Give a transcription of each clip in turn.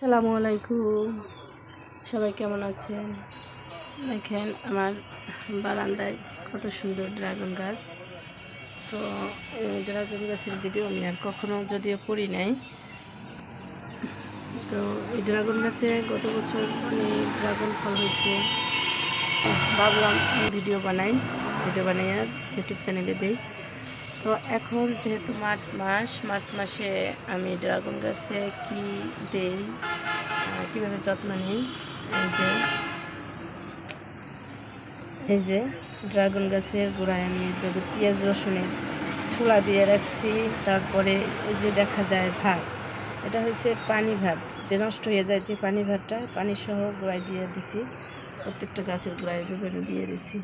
সালামু আলাইকুম। সবাই কেমন আছেন? দেখেন, আমার বারান্দায় কত সুন্দর ড্রাগন গাছ। তো এই ড্রাগন গাছের ভিডিও আমি আর কখনো যদিও করি নাই। তো এই ড্রাগন গাছে গত বছর আমি ড্রাগন ফল হয়েছে। ভাবলাম ভিডিও বানাই। ভিডিও বানাই আর ইউটিউব চ্যানেলে দিই। তো এখন যেহেতু মার্চ মাস, মার্চ মাসে আমি ড্রাগন গাছে কি দেই কীভাবে যত্ন নিই, এই যে এই যে ড্রাগন গাছের গোড়ায় আমি যদি পেঁয়াজ রসুনের ছোলা দিয়ে রাখছি, তারপরে এই যে দেখা যায় ভাত, এটা হচ্ছে পানি ভাত, যে নষ্ট হয়ে যায় যে পানি ভাতটা, পানি সহ গোড়ায় দিয়ে দিছি, প্রত্যেকটা গাছের গোড়ায় দিয়ে দিছি।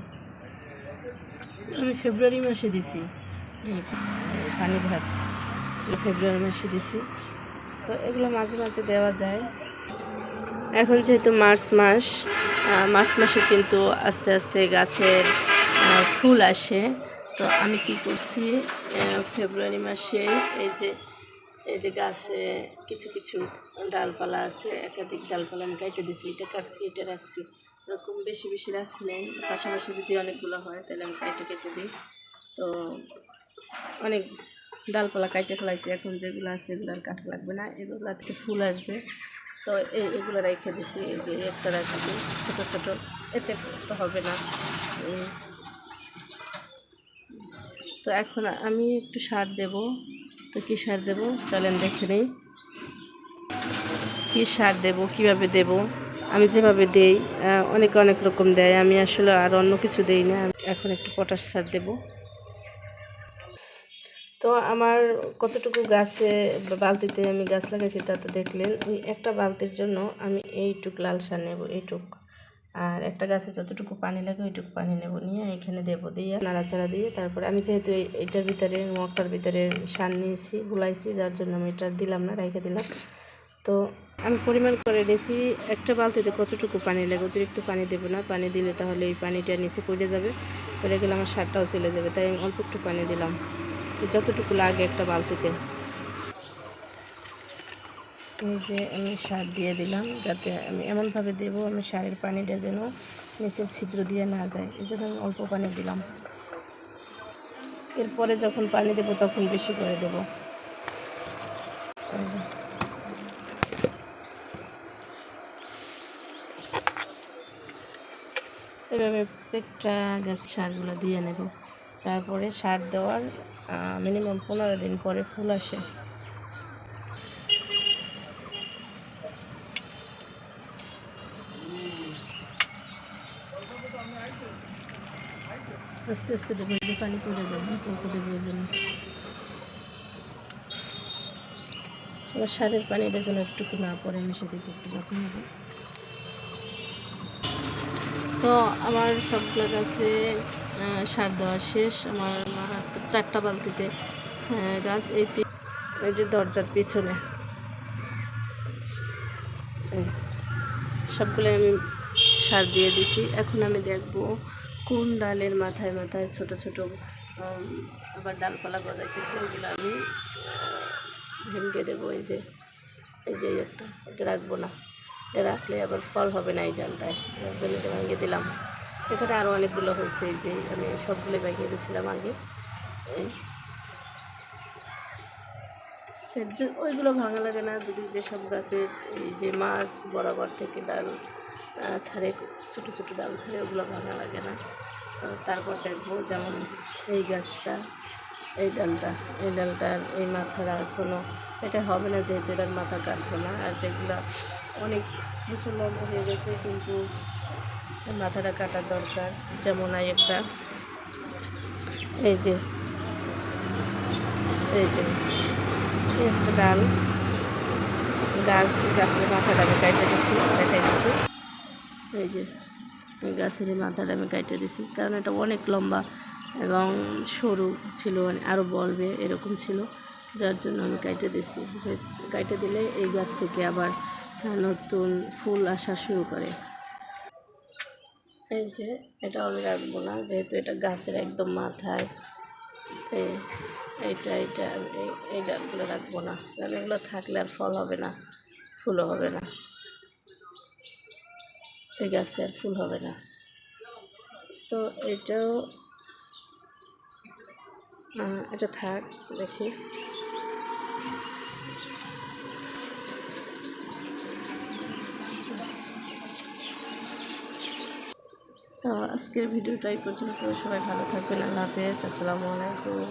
আমি ফেব্রুয়ারি মাসে দিছি। পানি ভাত ফেব্রুয়ারি মাসে দিছি। তো এগুলো মাঝে মাঝে দেওয়া যায়। এখন যেহেতু মার্চ মাস মার্চ মাসে কিন্তু আস্তে আস্তে গাছের ফুল আসে। তো আমি কি করছি ফেব্রুয়ারি মাসে এই যে এই যে গাছে কিছু কিছু ডালপালা আছে, একাধিক ডালপালা আমি কেটে দিছি, এটা কাটছি, এটা রাখছি। এরকম বেশি বেশি রাখি নাই। পাশাপাশি যদি অনেকগুলো হয়, তাহলে আমি কেটে কেটে দিই। তো অনেক ডালপালা কাটে ফেলাইছি। এখন যেগুলো আছে এগুলো আর কাটা লাগবে না। এগুলো থেকে ফুল আসবে। তো এই এগুলো রেখে দিছি। এই যে একটা রাখছি ছোটো ছোটো। এতে তো হবে না। তো এখন আমি একটু সার দেব। তো কী সার দেব? চলেন দেখে নিই। কী সার দেব? কীভাবে দেব? আমি যেভাবে দেই অনেকে অনেক রকম দেয়। আমি আসলে আর অন্য কিছু দেই না। এখন একটু পটাশ সার দেবো। তো আমার কতটুকু গাছে বালতিতে আমি গাছ লাগাইছি তা তো দেখলেন, ওই একটা বালতির জন্য আমি এইটুক লাল সার নেব, এইটুক। আর একটা গাছে যতটুকু পানি লাগে ওইটুকু পানি নেব, নিয়ে এখানে দেবো দিয়ে নাড়াচাড়া দিয়ে তারপরে আমি যেহেতু এই- এইটার ভিতরে, মগটার ভিতরে সার নিয়েছি, গুলাইছি, যার জন্য আমি এটা দিলাম না, রেখে দিলাম। তো আমি পরিমাণ করে নিয়েছি একটা বালতিতে কতটুকু পানি লাগে, অতিরিক্ত পানি দেবো না, পানি দিলে তাহলে এই পানিটা নিচে পড়ে যাবে, পড়ে গেলে আমার সারটাও চলে যাবে, তাই আমি অল্প একটু পানি দিলাম। যতটুকু লাগে একটা বালতিতে। এই যে আমি সার দিয়ে দিলাম যাতে আমি এমনভাবে দেবো, আমি সারের পানিটা যেন নিচের ছিদ্র দিয়ে না যায়। এই জন্য আমি অল্প পানি দিলাম। এরপরে যখন পানি দেবো, তখন বেশি করে দেবো। এভাবে প্রত্যেকটা গাছ সারগুলো দিয়ে নেব। তারপরে সার দেওয়ার মিনিমাম পনেরো দিন পরে ফুল আসে। আস্তে আস্তে যে পানি পড়ে যাবে দেবো এই জন্য এবার সারের পানিটা যেন একটুকু না পরে আমি দিকে একটু যত্ন নেব তো আমার সবগুলো গাছে সার দেওয়া শেষ। আমার চারটা বালতিতে গাছ এই এই যে দরজার পিছনে। সবগুলো আমি সার দিয়ে দিছি। এখন আমি দেখব কোন ডালের মাথায় মাথায় ছোট ছোট আবার ডালপালা গজাইতেছে। এগুলো আমি ভেঙে দেবো। এই যে এই যে একটা, এটা রাখব না। এটা রাখলে আবার ফল হবে না এই ডালটায়। ভেঙে দিলাম। এখানে আরও অনেকগুলো হয়েছে, এই যে আমি সবগুলো ভেঙে দিয়েছিলাম আগে। ওইগুলো ভাঙা লাগে না, যদি যেসব গাছের এই যে মাছ বরাবর থেকে ডাল ছাড়ে, ছোটো ছোটো ডাল ছাড়ে, ওগুলো ভাঙা লাগে না। তো তারপর দেখব যেমন এই গাছটা, এই ডালটা, এই ডালটার এই মাথাটা এখনও এটা হবে না যেহেতু এটার মাথা কাটবো না, আর যেগুলো অনেক লম্বা হয়ে গেছে, কিন্তু মাথাটা কাটার দরকার, যেমন এই একটা। এই যে এই যে একটা ডাল। গাছ, গাছের মাথাটা আমি কাটে দিছি, দেখাই দিছি। এই যে গাছের মাথাটা আমি কাটে দিছি, কারণ এটা অনেক লম্বা এবং সরু ছিল মানে আরও বলবে এরকম ছিল। যার জন্য আমি কাটে দিছি, যে কাটে দিলে এই গাছ থেকে আবার নতুন ফুল আসা শুরু করে। এই যে, এটা আমি রাখব না, যেহেতু এটা গাছের একদম মাথায়। এই, এইটা এইটা, আমি এই এই ডালগুলো রাখব না। কারণ এগুলো থাকলে আর ফল হবে না, ফুলও হবে না। এই গাছে আর ফুল হবে না। তো এটাও এটা থাক, দেখি। তো আজকের ভিডিওটা এই পর্যন্ত। সবাই ভালো থাকবেন। আল্লাহ হাফেজ। আসসালামু আলাইকুম।